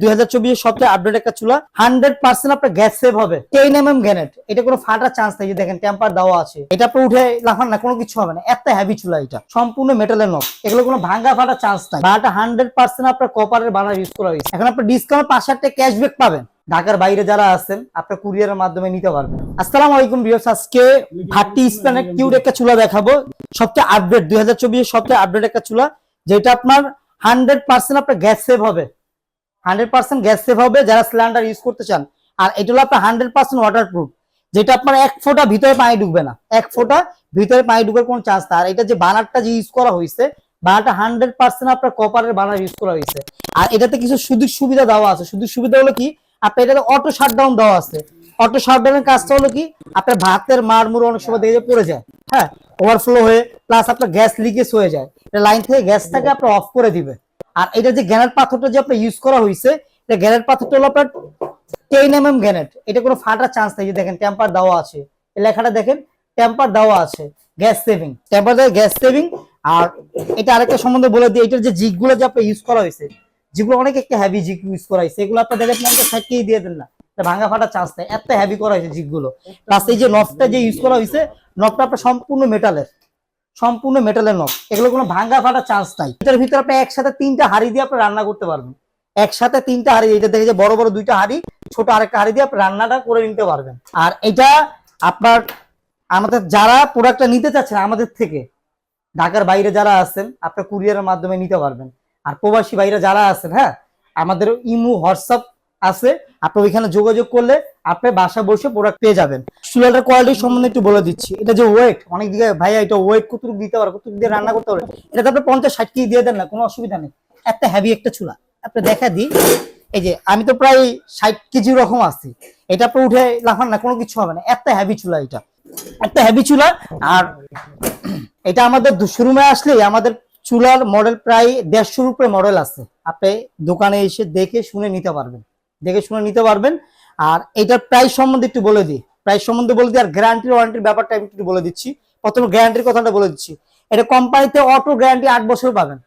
দুই হাজার সবচেয়ে আপডেট একটা চুলা হান্ড্রেড পার্সেন্ট আপনার এটা কোনো চান্স দেওয়া আছে। এটা হবে না। চুলা এটা। সম্পূর্ণ কোনো ফাটার চান্স আপনার ডিসকাউন্ট পাঁচ হাজার ক্যাশব্যাক পাবেন। ঢাকার বাইরে যারা আছেন, আপনার কুরিয়ারের মাধ্যমে নিতে পারবেন। আসসালাম আলাইকুম আজকে ভাটি স্প্যানের কিউট একটা চুলা দেখাবো। সবচেয়ে আপডেট দুই হাজার চব্বিশের সবচেয়ে আপডেট একটা চুলা, যেটা আপনার হান্ড্রেড পার্সেন্ট আপনার গ্যাস সেভ হবে। হান্ড্রেড পার্সেন্ট গ্যাস সেভ হবে যারা সিলিন্ডার ইউজ করতে চান। আর এটা হলো আপনার হান্ড্রেড পার্সেন্ট ওয়াটার প্রুফ যেটা আপনার এক ফোঁটা ভিতরে পানি ঢুকবে না। এক ফোঁটা ভিতরে পানি ঢুকার কোনো চান্স না আর এটা যে বানারটা যে ইউজ করা হয়েছে, বানারটা হান্ড্রেড পার্সেন্ট আপনার কপারের বানার ইউজ করা হয়েছে। আর এটাতে কিছু সুযোগ সুবিধা দেওয়া আছে। সুযোগ সুবিধা হলো কি, আপনার এটাতে অটো শাটডাউন দেওয়া আছে। অটো শাটডাউনের কাজটা হলো কি, আপনার ভাতের মারমুর অনেক সময় দেখে পড়ে যায়। হ্যাঁ ওভারফ্লো হয়ে প্লাস আপনার গ্যাস লিকেজ হয়ে যায়। লাইন থেকে গ্যাসটাকে আপনার অফ করে দিবে। আর এটা যে গ্যানেট পাথরটা যে আপনার ইউজ করা হয়েছে এটা গ্যানেট পাথরটা হলো আপনার টেন এম এম গ্যানেট। এটা কোনো ফাটার চান্স নেই দেখেন টেম্পার দেওয়া আছে। এই লেখাটা দেখেন টেম্পার দেওয়া আছে গ্যাস সেভিং টেম্পার দেওয়া গ্যাস সেভিং আর এটা আরেকটা সম্বন্ধে বলে দিই এটার যে জিগগুলো যে আপনার ইউজ করা হয়েছে যেগুলো অনেক একটা হেভি জিগ ইউজ করা হয়েছে এগুলো আপনার দেখেন আপনাকে সাইডকেই দিয়ে দেন না। ভাঙা ফাটার চান্স নেই, এত হেভি করা হয়েছে জিগগুলো প্লাস এই যে নফটা যে ইউজ করা হয়েছে নফটা আপনার সম্পূর্ণ মেটালের সম্পূর্ণ মেটালের নখ। এগুলো কোনো ভাঙ্গা ফাটার চান্স নাই। এটার ভিতরে আপনি একসাথে তিনটা হাড়ি দিয়ে আপনি রান্না করতে পারবেন। একসাথে তিনটা হাড়ি এটা দেখে যে বড় বড় দুইটা হাড়ি, ছোট আরেকটা হাড়ি দিয়ে আপনি রান্নাটা করে নিতে পারবেন। আর এটা আপনার, আমাদের যারা প্রোডাক্টটা নিতে চাচ্ছেন আমাদের থেকে, ঢাকার বাইরে যারা আছেন, আপনার কুরিয়ারের মাধ্যমে নিতে পারবেন। আর প্রবাসী বাইরে যারা আছেন হ্যাঁ আমাদের ইমু, হোয়াটসঅ্যাপ আছে, আপনি ওইখানে যোগাযোগ করলে আপনি বাসা বসে প্রোডাক্ট পেয়ে যাবেন। চুলাটার কোয়ালিটি সম্বন্ধে একটু বলে দিচ্ছি। এটা যে ওয়েট অনেক দিকে ভাইয়া এটা ওয়েট কতটুকু দিতে পারবে কতটুকু দিয়ে রান্না করতে পারবে এটা তো আপনি পঞ্চাশ, ষাট কেজি দিয়ে দেন না, কোনো অসুবিধা নেই। এত হেভি একটা চুলা। আপনি দেখা দিই, এই যে আমি তো প্রায় ষাট কেজি রকম আছি। এটা আপনি উঠে লাফান না, কোনো কিছু হবে না। এত হেভি চুলা এটা। এত হেভি চুলা, আর এটা আমাদের শোরুমে আসলেই আমাদের চুলার মডেল প্রায় দেড়শোর উপরে মডেল আছে। আপনি দোকানে এসে দেখে শুনে নিতে পারবেন। দেখে শুনে নিতে পারবেন। আর এটার প্রাইস সম্বন্ধে একটু বলে দিই। প্রাইস সম্বন্ধে বলে দিই আর গ্যারান্টি ওয়ারেন্টির ব্যাপারটা আমি একটু বলে দিচ্ছি। প্রথমে গ্যারান্টির কথাটা বলে দিচ্ছি। এটা কোম্পানিতে অটো গ্যারান্টি আট বছর পাবেন।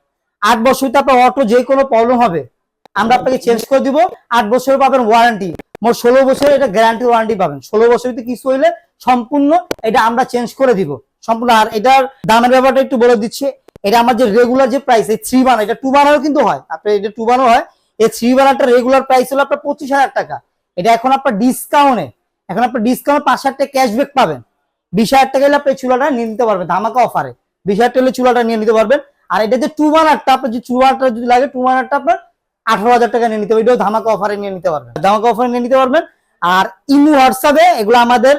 আট বছরতে আপনার অটো যে কোনো প্রবলেম হবে, আমরা আপনাকে চেঞ্জ করে দিব। আট বছর পাবেন ওয়ারেন্টি মোট ষোলো বছর এটা গ্যারান্টি ওয়ারেন্টি পাবেন। ষোলো বছরতে কিছু হইলে সম্পূর্ণ এটা আমরা চেঞ্জ করে দিব। সম্পূর্ণ আর এটার দামের ব্যাপারটা একটু বলে দিচ্ছি। এটা আমার যে রেগুলার যে প্রাইস এই থ্রি বানা এটা টু বানারও কিন্তু হয়। আপনার এটা টু বানাও হয়। এই থ্রি বানারটা রেগুলার প্রাইস হলো আপনার পঁচিশ হাজার টাকা। এটা এখন আপনার ডিসকাউন্টে এখন আপনার ডিসকাউন্ট পাঁচ হাজার টাকা ক্যাশব্যাক পাবেন। বিশ হাজার টাকা হলে আপনি চুলাটা নিয়ে নিতে পারবেন, ধামাকা অফারে বিশ হাজার টাকা হলে চুলাটা নিয়ে নিতে পারবেন। আর এটা যে টু বানারটা আপনার যে টু বানারটা যদি লাগে টু বানারটা আপনার আঠারো হাজার টাকা নিয়ে নিতে পারবেন। এটাও ধামাকা অফারে নিয়ে নিতে পারবেন। ধামাকা অফারে নিয়ে নিতে পারবেন। আর ইমু হোয়াটসঅ্যাপে এগুলো আমাদের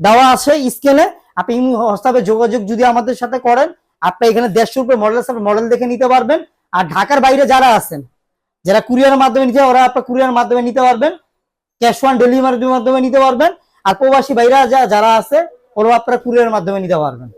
দেওয়া আছে স্ক্যানে আপনি ইমু হোয়াটসঅ্যাপে যোগাযোগ যদি আমাদের সাথে করেন, আপনি এখানে দেড়শো রুপে মডেল মডেল দেখে নিতে পারবেন। আর ঢাকার বাইরে যারা আছেন, যারা কুরিয়ারের মাধ্যমে নিতে, ওরা আপনার কুরিয়ার মাধ্যমে নিতে পারবেন। ক্যাশ অন ডেলিভারির মাধ্যমে নিতে পারবেন। আর প্রবাসী বাইরা যা যারা আছে, ওরা আপনারা কুরিয়ারের মাধ্যমে নিতে পারবেন।